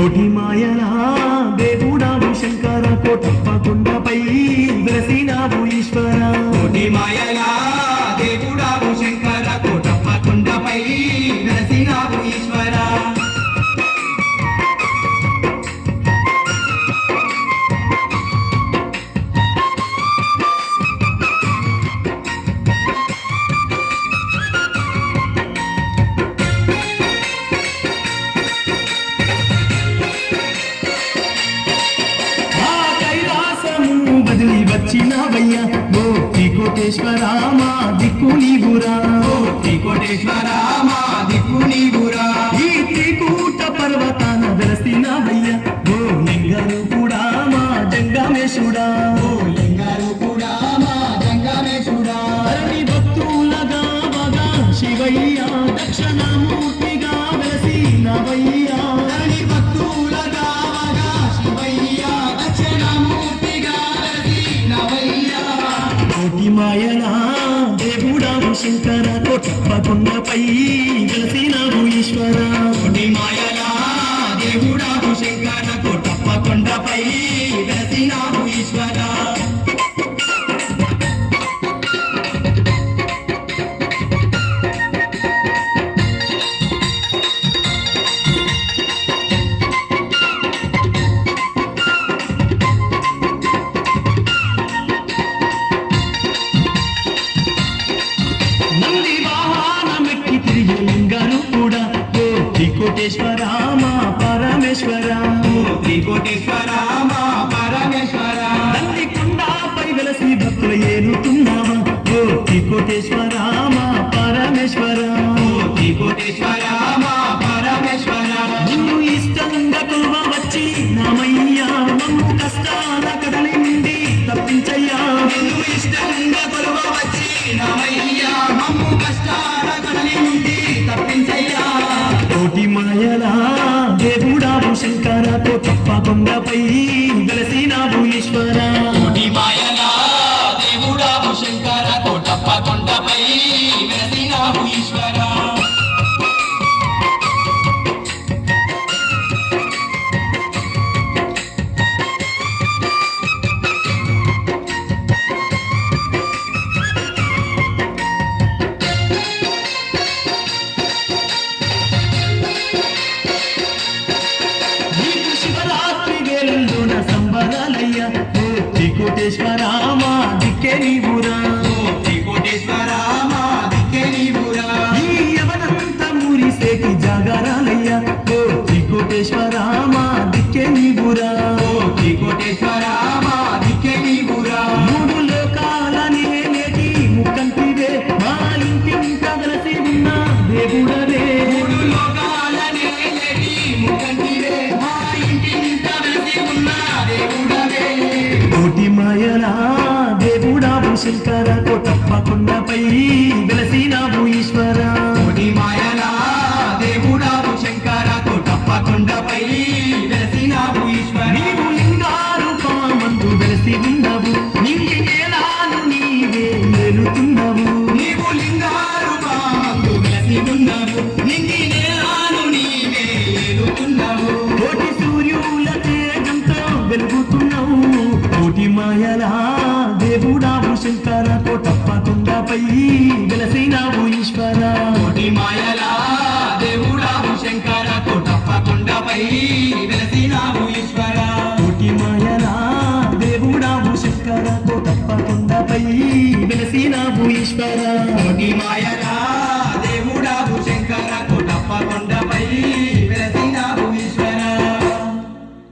కోటి కోటేశ్వర మా దిక్కు నీవురా. కోటి కోటేశ్వర మా దిక్కు నీవురా. ఈ త్రికూట పర్వతాన వెలసినవయ్యా ఓ లింగరు కూడా మా జంగమేశుడా. ఓ లింగారు కూడా మా జంగమేశుడా. ధరణి భక్తులగా వగా శివయ్య దక్షిణామూర్తిగా వెలసినవయ్యా మాయనా దేవుడాము శంకర తప్పకుండాపై కొండపై వెలసినావు ఈశ్వర. కోటి మాయనా దేవుడాము శంకర తప్పకుండాపై కొండపై వెలసినావు ఈశ్వర. మా పరమేశ్వర. కోటి కోటేశ్వర మా పరమేశ్వర. నంది కొండపై వెలసి భక్తుల ఏలుతున్నావా? ఓ మా పరమేశ్వర. కోటి కోటేశ్వర మా పరమేశ్వర. నిన్ను ఇష్టంగా కొలువ వచ్చి నామయ్యా మమ్ము కష్టాల నుండి తప్పించయ్యా. నిన్ను ఇష్టంగా కొలువ వచ్చి నమయ్యా మమ్ము కష్టాల పాపంగా పై వెలసినావు ఈశ్వర కోటేశ్వరామా దిక్కే నీవురా కోటేశ్వరామా శంకర కోటప్ప కొండపై వెలసినావు ఈశ్వర. కోటి మాయలా దేవుడావు శంకర కోటప్ప కొండపై వెలసినావు ఈశ్వర. నీవు లింగారు పామందు వెలసి ఉన్నవు. నింగి నేలాను నీవే వెలుతున్నవు నీవు లింగారు పామందు వెలసి నింగి నీవే ఏలుతున్నావు కోటి సూర్యుల తేజంతో వెలుగుతున్నావు. కోటి మాయలా దేవుడావు శంకర కోటప్ప కొండపై వెలసినావు ఈశ్వర కోటి మాయలా దేవుడావు శంకర కోటప్ప కొండపై వెలసినావు ఈశ్వర కోటి మాయలా దేవుడావు శంకర కోటప్ప కొండపై వెలసినావు ఈశ్వర కోటి మాయలా